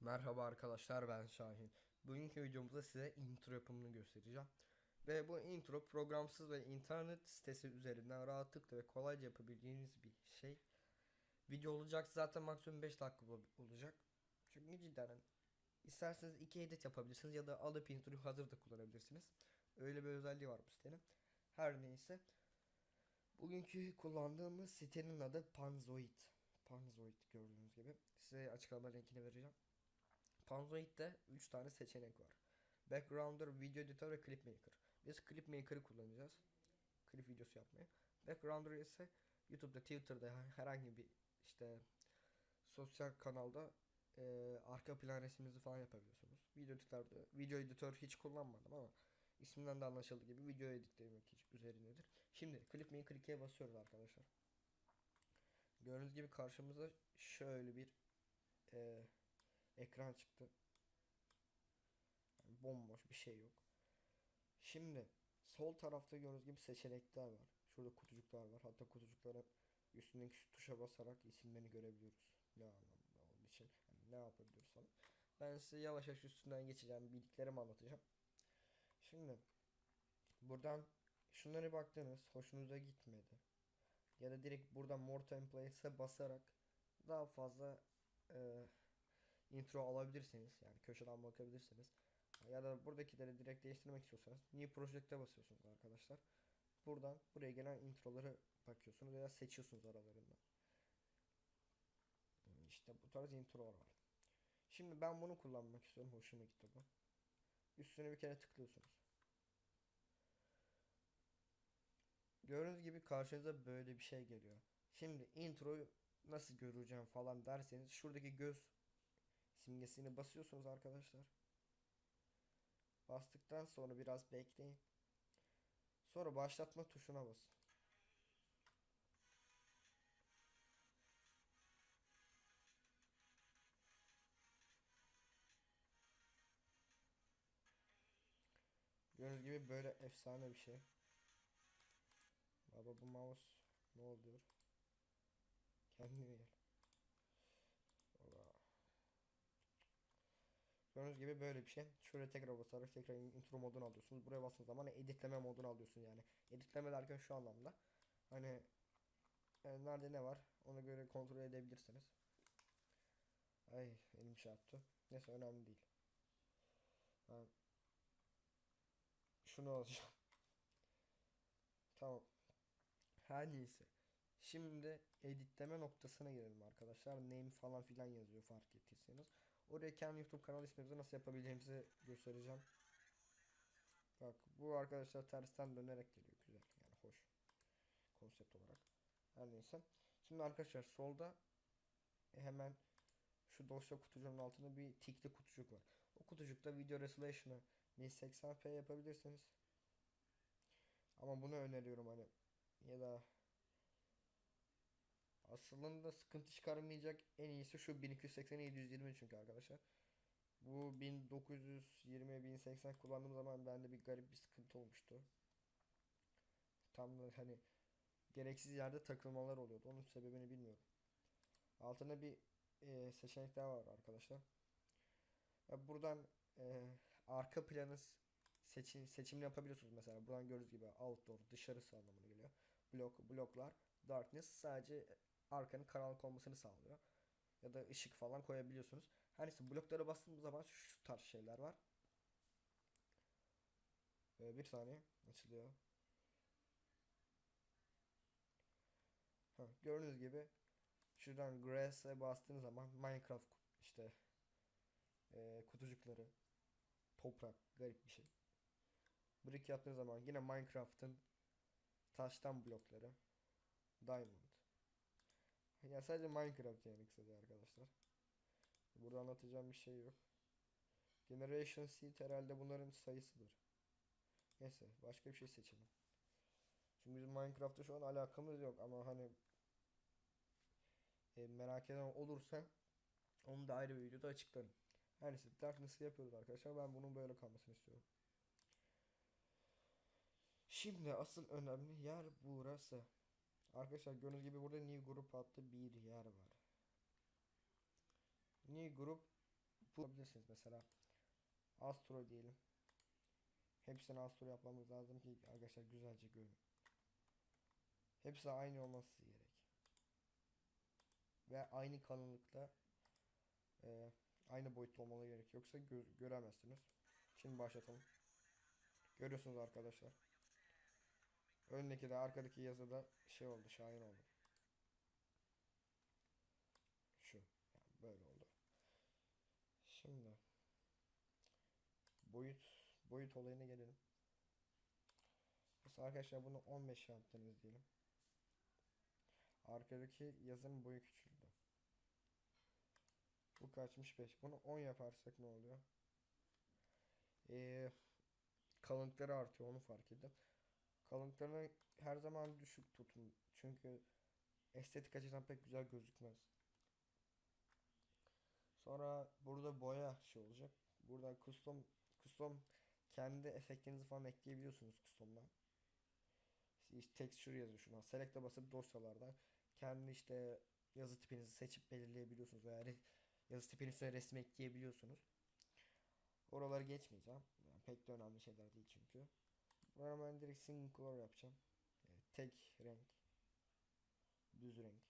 Merhaba arkadaşlar ben Şahin. Bugünkü videomuzda size intro yapımını göstereceğim. Ve bu intro programsız ve internet sitesi üzerinden rahatlıkla ve kolayca yapabileceğiniz bir şey. Video olacak zaten maksimum 5 dakika ol- olacak. Çünkü cidden hani isterseniz iki edit yapabilirsiniz ya da alıp introyu hazır da kullanabilirsiniz. Öyle bir özelliği var bu sitenin. Her neyse. Bugünkü kullandığımız sitenin adı Panzoid. Panzoid gördüğünüz gibi. Size açıklama linkini vereceğim. Panzoid'de 3 tane seçenek var. Backgrounder, Video Editor ve Clipmaker. Biz Clipmaker'ı kullanacağız. Klip videosu yapmaya. Backgrounder ise YouTube'da, Twitter'da her- herhangi bir işte sosyal kanalda eee, arka plan resminizi falan yapabiliyorsunuz. Video editörde, video editör hiç kullanmadım ama isminden de anlaşıldığı gibi video editlemek üzerindedir. Şimdi Clipmaker 2'ye basıyoruz arkadaşlar. Gördüğünüz gibi karşımıza şöyle bir eee, ekran çıktı. Yani bomboş bir şey yok. Şimdi sol tarafta gördüğünüz gibi seçenekler var. Şurada kutucuklar var. Hatta kutucukların üstündeki şu tuşa basarak isimlerini görebiliyoruz. Ne anlamda olduğu için. Hani ne yapabiliyoruz falan. Ben size yavaş yavaş üstünden geçeceğim. Bildiklerimi anlatacağım. Şimdi buradan şunlara baktınız. Hoşunuza gitmedi. Ya da direkt buradan more templates'e basarak daha fazla eee intro alabilirsiniz. Yani köşeden bakabilirsiniz. Ya da buradakileri direkt değiştirmek istiyorsanız New Project'e basıyorsunuz arkadaşlar. Buradan buraya gelen introları bakıyorsunuz veya seçiyorsunuz aralarından. İşte bu tarz introlar var. Şimdi ben bunu kullanmak istiyorum. Hoşuma gitti bu. Üstüne bir kere tıklıyorsunuz. Gördüğünüz gibi karşınıza böyle bir şey geliyor. Şimdi introyu nasıl göreceğim falan derseniz şuradaki göz simgesini basıyorsunuz arkadaşlar. Bastıktan sonra biraz bekleyin. Sonra başlatma tuşuna basın. Gördüğünüz gibi böyle efsane bir şey. Baba bu mouse ne oluyor? Kendine gel. Gördüğünüz gibi böyle bir şey. Şuraya tekrar basarak tekrar intro modunu alıyorsunuz. Buraya bastığınız zaman editleme modunu alıyorsun yani. Editleme derken şu anlamda. Hani e, nerede ne var ona göre kontrol edebilirsiniz. Ay elim çarptı. Neyse önemli değil. Ben şunu alacağım. Tamam. Her neyse. Şimdi editleme noktasına gelelim arkadaşlar. Name falan filan yazıyor fark ettiyseniz. Oraya kendi YouTube kanal ismimizi nasıl yapabileceğimizi göstereceğim. Bak bu arkadaşlar tersten dönerek geliyor. Güzel yani hoş. Konsept olarak. Her neyse. Şimdi arkadaşlar solda hemen şu dosya kutucuğunun altında bir tikli kutucuk var. O kutucukta video resolution'ı 1080p yapabilirsiniz. Ama bunu öneriyorum hani ya da aslında sıkıntı çıkarmayacak en iyisi şu 1280 720 çünkü arkadaşlar. Bu 1920 1080 kullandığım zaman bende bir garip bir sıkıntı olmuştu. Tam da hani gereksiz yerde takılmalar oluyordu. Onun sebebini bilmiyorum. Altında bir e, seçenek daha var arkadaşlar. Ya buradan e, arka planı seçim seçimini yapabiliyorsunuz mesela. Buradan gördüğünüz gibi outdoor dışarısı anlamına geliyor. Blok bloklar darkness sadece arkanın karanlık olmasını sağlıyor. Ya da ışık falan koyabiliyorsunuz. Her neyse bloklara bastığımız zaman şu tarz şeyler var. Ee, bir saniye açılıyor. Ha, gördüğünüz gibi şuradan grass'e bastığınız zaman Minecraft işte e, kutucukları toprak garip bir şey. Brick yaptığınız zaman yine Minecraft'ın taştan blokları Diamond. Ya sadece Minecraft yani kısaca arkadaşlar. Burada anlatacağım bir şey yok. Generation Seed herhalde bunların sayısıdır. Neyse başka bir şey seçelim. Çünkü bizim Minecraft'ta şu an alakamız yok ama hani e, merak eden olursa onu da ayrı bir videoda açıklarım. Her neyse Darkness'ı yapıyoruz arkadaşlar. Ben bunun böyle kalmasını istiyorum. Şimdi asıl önemli yer burası. Arkadaşlar gördüğünüz gibi burada new group adlı bir yer var. New group bulabilirsiniz mesela. Astro diyelim. Hepsini astro yapmamız lazım ki arkadaşlar güzelce görün. Hepsi aynı olması gerek. Ve aynı kalınlıkta e, aynı boyutta olmalı gerek. Yoksa gö- göremezsiniz. Şimdi başlatalım. Görüyorsunuz arkadaşlar. Öndeki de arkadaki yazıda şey oldu, şahin oldu. Şu. Yani böyle oldu. Şimdi boyut boyut olayına gelelim. Mesela arkadaşlar bunu 15 yaptınız diyelim. Arkadaki yazının boyu küçüldü. Bu kaçmış 5. Bunu 10 yaparsak ne oluyor? Ee, kalınlıkları artıyor onu fark ettim. Kalınlıklarını her zaman düşük tutun. Çünkü estetik açıdan pek güzel gözükmez. Sonra burada boya şey olacak. Burada custom custom kendi efektlerinizi falan ekleyebiliyorsunuz custom'dan. İşte texture yazıyor şuna. Select'e basıp dosyalardan kendi işte yazı tipinizi seçip belirleyebiliyorsunuz veya yazı tipinin üstüne resim ekleyebiliyorsunuz. Oraları geçmeyeceğim. Yani pek de önemli şeyler değil çünkü. Buna ben direkt single color yapacağım. Yani tek renk. Düz renk.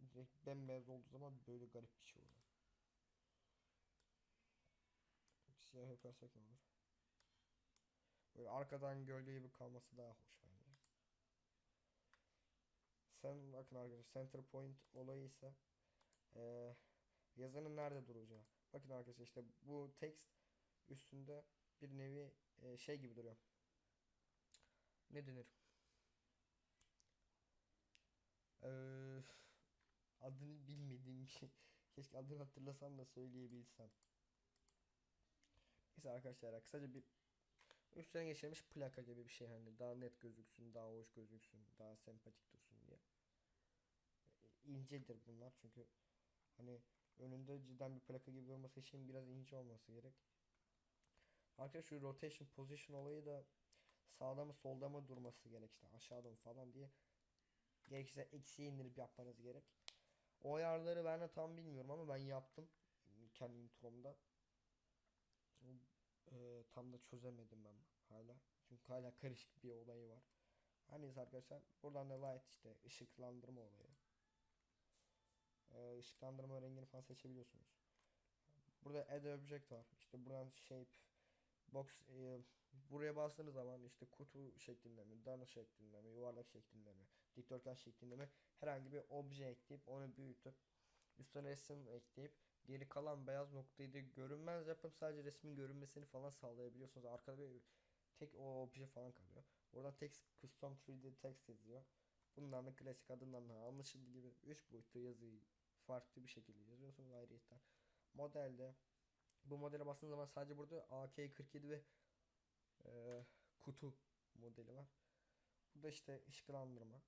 Direkt bembeyaz olduğu zaman böyle garip bir şey oluyor. Siyah yaparsak ne olur? Böyle arkadan gölge gibi kalması daha hoş bence. Sen bakın arkadaşlar center point olayı ise eee yazının nerede duracağı. Bakın arkadaşlar işte bu text üstünde bir nevi eee, şey gibi duruyor. Ne denir? Eee, adını bilmediğim bir şey. Keşke adını hatırlasam da söyleyebilsem. Neyse arkadaşlar kısaca bir üstüne geçirilmiş plaka gibi bir şey hani daha net gözüksün, daha hoş gözüksün, daha sempatik dursun diye. İncedir bunlar çünkü hani önünde cidden bir plaka gibi olması için biraz ince olması gerek. Arkadaşlar şu rotation position olayı da sağda mı solda mı durması gerek işte aşağıda mı falan diye gerekirse eksiye indirip yapmanız gerek. O ayarları ben de tam bilmiyorum ama ben yaptım kendi intromda. Eee, tam da çözemedim ben hala. Çünkü hala karışık bir olayı var. Her neyse arkadaşlar buradan da light işte ışıklandırma olayı. Eee ışıklandırma rengini falan seçebiliyorsunuz. Burada add object var. İşte buradan shape box eee, buraya bastığınız zaman işte kutu şeklinde mi, dana şeklinde mi, yuvarlak şeklinde mi, dikdörtgen şeklinde mi herhangi bir obje ekleyip onu büyütüp üstüne resim ekleyip geri kalan beyaz noktayı da görünmez yapıp sadece resmin görünmesini falan sağlayabiliyorsunuz. Arkada bir tek o obje falan kalıyor. Oradan text custom 3D text yazıyor. Bundan da klasik adından da anlaşıldığı gibi 3 boyutlu yazıyı farklı bir şekilde yazıyorsunuz ayrıyetten. Modelde bu modele bastığınız zaman sadece burada AK47 ve eee, kutu modeli var. Burada işte ışıklandırma.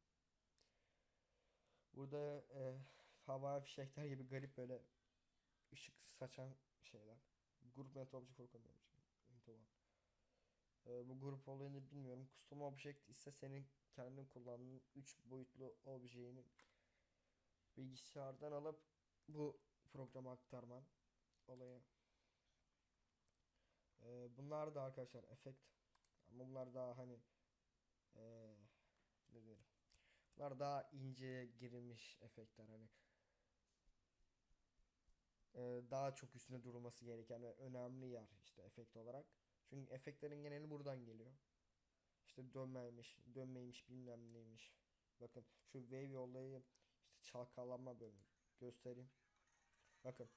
Burada eee havai fişekler gibi garip böyle ışık saçan şeyler. Grup net object for. Ee, bu grup olayını bilmiyorum. Custom object ise senin kendin kullandığın 3 boyutlu objeyi bilgisayardan alıp bu programa aktarman olayı. Ee, bunlar da arkadaşlar efekt. Ama bunlar daha hani ee, ne diyelim. Bunlar daha ince girilmiş efektler hani e, daha çok üstüne durulması gereken ve önemli yer işte efekt olarak. Çünkü efektlerin geneli buradan geliyor. İşte dönmeymiş, dönmeymiş bilmem neymiş. Bakın şu wave olayı işte çalkalanma bölümü göstereyim. Bakın.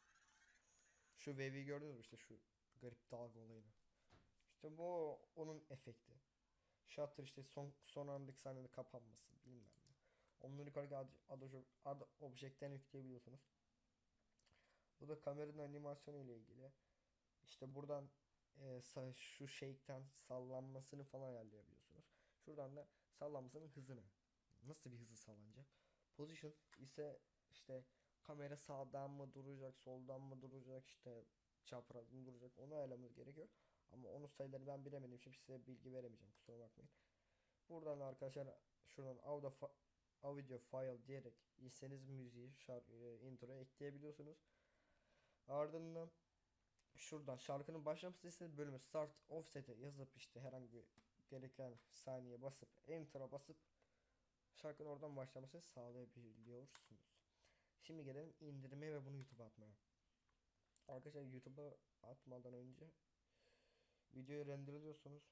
Şu wave'i gördünüz mü işte şu garip dalga olayını. İşte bu onun efekti. Shutter işte son son andaki sahnede kapanması bilmem ne. Onları yukarıdaki ad, ad, ad objekten yükleyebiliyorsunuz. Bu da kameranın animasyonu ile ilgili. İşte buradan e, şu shake'ten sallanmasını falan ayarlayabiliyorsunuz. Şuradan da sallanmasının hızını. Nasıl bir hızı sallanacak? Position ise işte kamera sağdan mı duracak, soldan mı duracak, işte çapraz mı duracak onu ayarlamamız gerekiyor. Ama onun sayılarını ben bilemediğim için size bilgi veremeyeceğim. Kusura bakmayın. Buradan arkadaşlar şuradan audio, audio file diyerek istediğiniz müziği şarkı intro ekleyebiliyorsunuz. Ardından şuradan şarkının başlaması istediğiniz bölümü start offset'e yazıp işte herhangi bir gereken saniye basıp enter'a basıp şarkının oradan başlamasını sağlayabiliyorsunuz. Şimdi gelelim indirmeye ve bunu YouTube'a atmaya. Arkadaşlar YouTube'a atmadan önce videoyu renderliyorsunuz.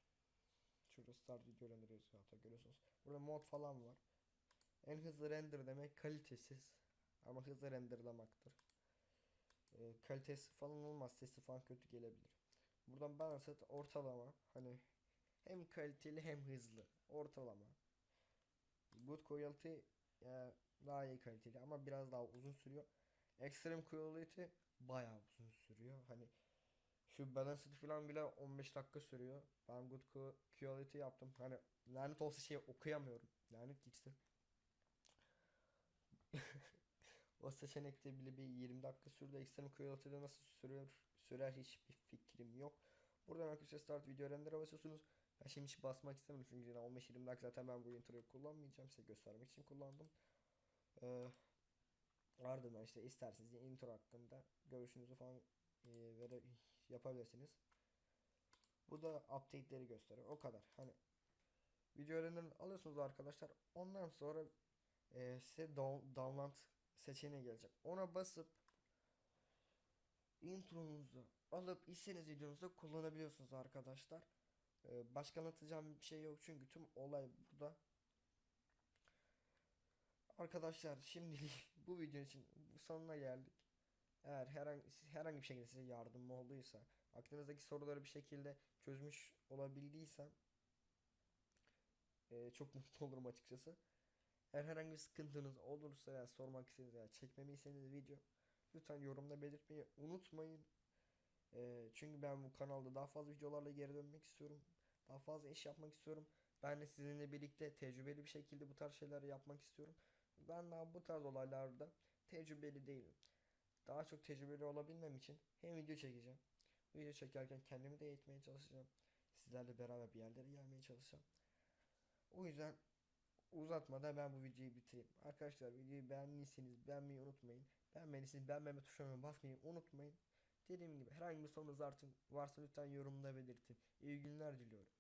Şurada start video render yazıyor hatta görüyorsunuz. Burada mod falan var. En hızlı render demek kalitesiz ama hızlı renderlamaktır. Ee, kalitesi falan olmaz sesi falan kötü gelebilir. Buradan aslında ortalama hani hem kaliteli hem hızlı ortalama. Good quality ya daha iyi kaliteli ama biraz daha uzun sürüyor. Extreme quality bayağı uzun sürüyor. Hani şu balanced falan bile 15 dakika sürüyor. Ben good Qu- quality yaptım. Hani lanet olsa şey okuyamıyorum. Lanet gitsin. o seçenekte bile bir 20 dakika sürdü. Extreme quality'de nasıl sürüyor, sürer hiçbir fikrim yok. Buradan arkadaşlar start video render'a basıyorsunuz. Ben şimdi hiç basmak istemiyorum çünkü yine 15-20 dakika zaten ben bu introyu kullanmayacağım. Size göstermek için kullandım. Ee, ardından işte isterseniz intro hakkında görüşünüzü falan e, vere, yapabilirsiniz. Bu da update'leri gösteriyor. O kadar. Hani video öğrenilerini alıyorsunuz arkadaşlar. Ondan sonra e, size down- download seçeneği gelecek. Ona basıp intronuzu alıp istediğiniz videonuzda kullanabiliyorsunuz arkadaşlar. E, başka anlatacağım bir şey yok çünkü tüm olay burada. Arkadaşlar şimdilik bu video için sonuna geldik. Eğer herhangi herhangi bir şekilde size yardımım olduysa, aklınızdaki soruları bir şekilde çözmüş olabildiysem eee, çok mutlu olurum açıkçası. Eğer herhangi bir sıkıntınız olursa ya sormak istediğiniz ya çekmemi istediğiniz video lütfen yorumda belirtmeyi unutmayın. Eee, çünkü ben bu kanalda daha fazla videolarla geri dönmek istiyorum. Daha fazla iş yapmak istiyorum. Ben de sizinle birlikte tecrübeli bir şekilde bu tarz şeyleri yapmak istiyorum. Ben daha bu tarz olaylarda tecrübeli değilim. Daha çok tecrübeli olabilmem için hem video çekeceğim. Video çekerken kendimi de eğitmeye çalışacağım. Sizlerle beraber bir yerlere gelmeye çalışacağım. O yüzden uzatmadan ben bu videoyu bitireyim. Arkadaşlar videoyu beğendiyseniz beğenmeyi unutmayın. Beğenmediyseniz beğenmeme tuşuna basmayı unutmayın. Dediğim gibi herhangi bir sorunuz artık varsa lütfen yorumda belirtin. İyi günler diliyorum.